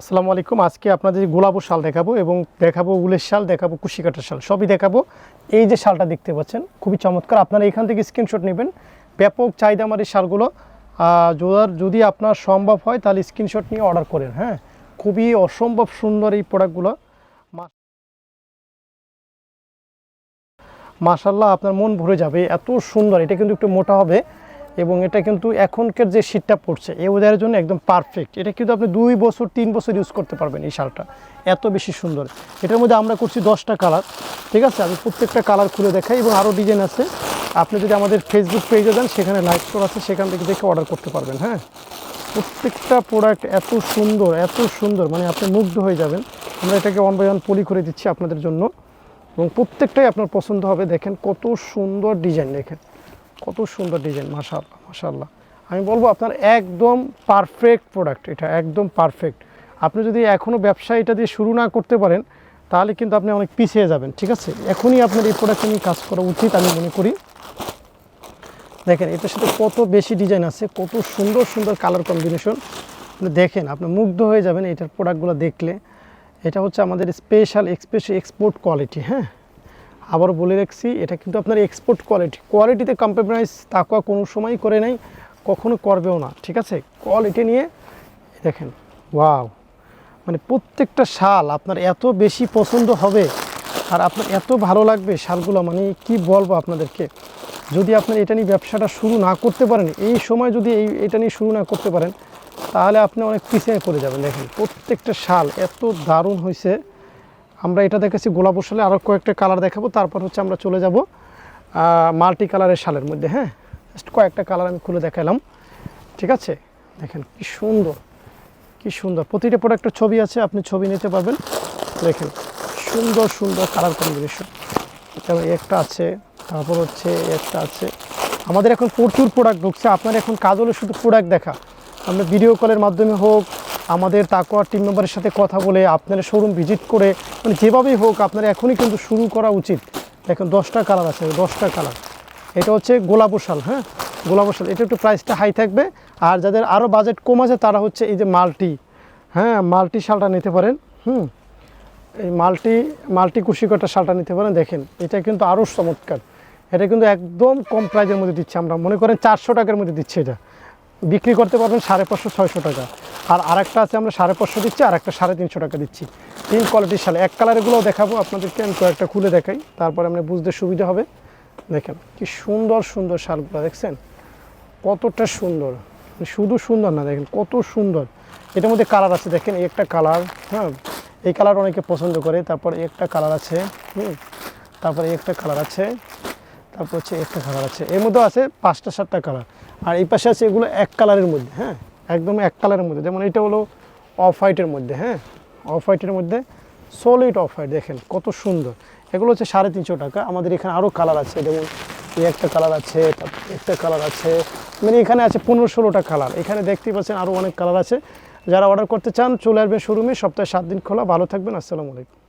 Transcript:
আসসালামু আলাইকুম। আজকে আপনাদের গোলাপো শাল দেখাবো এবং দেখাবো উলের শাল, দেখাবো কুশি কাটার শাল। সবই দেখাবো। এই যে শালটা দেখতে পাচ্ছেন, খুবই চমৎকার। আপনারা এখান থেকে স্ক্রিনশট নেবেন। ব্যাপক চাহিদা আমার এই শালগুলো যদি আপনার সম্ভব হয়, তাহলে স্ক্রিনশট নিয়ে অর্ডার করেন হ্যাঁ? খুবই অসম্ভব সুন্দর এই প্রোডাক্টগুলো মাশাল্লাহ আপনার মন ভরে যাবে। এত সুন্দর, এটা কিন্তু একটু মোটা হবে। এবং এটা কিন্তু এখনকার যে শীতটা পড়ছে, এই ওয়েদারের জন্য একদম পারফেক্ট এটা কিন্তু আপনি দুই বছর, তিন বছর ইউজ করতে পারবেন এই শালটা। এত বেশি সুন্দর। এটার মধ্যে আমরা করছি দশটা কালার ঠিক আছে? আমি প্রত্যেকটা কালার খুলে দেখাই এবং আরও ডিজাইন আছে। আপনি যদি আমাদের ফেসবুক পেজে যান, সেখানে লাইভ স্টোর আছে, সেখান থেকে দেখে অর্ডার করতে পারবেন হ্যাঁ? প্রত্যেকটা প্রোডাক্ট এত সুন্দর এত সুন্দর মানে আপনি মুগ্ধ হয়ে যাবেন। আমরা এটাকে ওয়ান বাই ওয়ান পলি করে দিচ্ছি আপনাদের জন্য। এবং প্রত্যেকটাই আপনার পছন্দ হবে, দেখেন কত সুন্দর ডিজাইন দেখেন। কত সুন্দর ডিজাইন মাশাআল্লাহ মাশাআল্লাহ। আমি বলব আপনার একদম পারফেক্ট প্রোডাক্ট এটা একদম পারফেক্ট আপনি যদি এখনও ব্যবসা এটা দিয়ে শুরু না করতে পারেন, তাহলে কিন্তু আপনি অনেক পিছিয়ে যাবেন, ঠিক আছে? এখনই আপনার এই প্রোডাক্ট নিয়ে কাজ করা উচিত, আমি মনে করি। দেখেন, এটার সাথে কত বেশি ডিজাইন আছে, কত সুন্দর সুন্দর কালার কম্বিনেশন দেখেন, আপনি মুগ্ধ হয়ে যাবেন এটার প্রোডাক্টগুলো দেখলে। এটা হচ্ছে আমাদের স্পেশাল এক্সপেশাল এক্সপোর্ট কোয়ালিটি হ্যাঁ? আবারও বলে রাখছি, এটা কিন্তু আপনার এক্সপোর্ট কোয়ালিটি কোয়ালিটিতে কম্প্রোমাইজ তাকুয়া কোনো সময় করে নাই, কখনো করবেও না, ঠিক আছে? কোয়ালিটি নিয়ে দেখেন ওয়াও মানে প্রত্যেকটা শাল আপনার এত বেশি পছন্দ হবে আর আপনার এত ভালো লাগবে শালগুলো মানে কি বলব আপনাদেরকে? যদি আপনার এটা নিয়ে ব্যবসাটা শুরু না করতে পারেন, এই সময় যদি এই, এটা নিয়ে শুরু না করতে পারেন, তাহলে আপনি অনেক পিছিয়ে পড়ে যাবেন। দেখেন, প্রত্যেকটা শাল এত দারুণ হয়েছে আমরা এটা দেখেছি গোলাপ শালে আরও কয়েকটা কালার দেখাবো, তারপর হচ্ছে আমরা চলে যাব মাল্টি কালারের শালের মধ্যে হ্যাঁ? জাস্ট কয়েকটা কালার আমি খুলে দেখালাম, ঠিক আছে? দেখেন কি সুন্দর কি সুন্দর। প্রতিটা প্রোডাক্টের ছবি আছে, আপনি ছবি নিতে পারবেন। দেখেন, সুন্দর সুন্দর কালার কম্বিনেশন যেমন একটা আছে, তারপর হচ্ছে একটা আছে। আমাদের এখন প্রচুর প্রোডাক্ট ঢুকছে, আপনার এখন কাজ হলো শুধু প্রোডাক্ট দেখা। আমরা ভিডিও কলের মাধ্যমে হোক আমাদের তাকোয়ার টিম মেম্বারের সাথে কথা বলে আপনারা শোরুম ভিজিট করে মানে যেভাবেই হোক আপনার এখনই কিন্তু শুরু করা উচিত। দেখেন, দশটা কালার আছে, দশটা কালার এটা হচ্ছে গোলাপ শাল হ্যাঁ? গোলাপ শাল এটা একটু প্রাইসটা হাই থাকবে। আর যাদের আরও বাজেট কম আছে, তারা হচ্ছে এই যে মাল্টি হ্যাঁ? মাল্টি শালটা নিতে পারেন, হুম? এই মাল্টি মাল্টি কুশিকটা শালটা নিতে পারেন, দেখেন। এটা কিন্তু আরও চমৎকার। এটা কিন্তু একদম কম প্রাইজের মধ্যে দিচ্ছে আমরা। মনে করেন চারশো টাকার মধ্যে দিচ্ছি এটা। বিক্রি করতে পারবেন সাড়ে পাঁচশো, ছয়শো টাকা। আর আরেকটা আছে, আমরা সাড়ে পাঁচশো দিচ্ছি, আর একটা সাড়ে তিনশো টাকা দিচ্ছি। তিন কোয়ালিটির শাল। এক কালারগুলোও দেখাবো, আপনাদেরকে আমি কয়েকটা খুলে দেখাই, তারপরে আপনি বুঝতে সুবিধা হবে। দেখেন, কি সুন্দর সুন্দর শালগুলো, দেখছেন? কতটা সুন্দর। শুধু সুন্দর না, দেখেন, কত সুন্দর। এটার মধ্যে কালার আছে, দেখেন একটা কালার হ্যাঁ? এই কালার অনেকে পছন্দ করে, তারপর একটা কালার আছে, হুম? তারপরে একটা কালার আছে, তারপর হচ্ছে একটা কালার আছে। এর মধ্যেও আছে পাঁচটা, সাতটা কালার আর এই পাশে আছে এগুলো এক কালারের মধ্যে হ্যাঁ? একদম এক কালারের মধ্যে। যেমন এটা হলো অফ হোয়াইটের মধ্যে হ্যাঁ? অফ হোয়াইটের মধ্যে সলিড অফ হোয়াইট, দেখেন কত সুন্দর। এগুলো হচ্ছে সাড়ে তিনশো টাকা। আমাদের এখানে আরও কালার আছে, যেমন এই একটা কালার আছে একটা কালার আছে। মানে এখানে আছে পনেরো ষোলোটা কালার। এখানে দেখতেই পাচ্ছেন আরও অনেক কালার আছে। যারা অর্ডার করতে চান চলে আসবেন শোরুমে, সপ্তাহে সাত দিন খোলা। ভালো থাকবেন, আসসালামু আলাইকুম।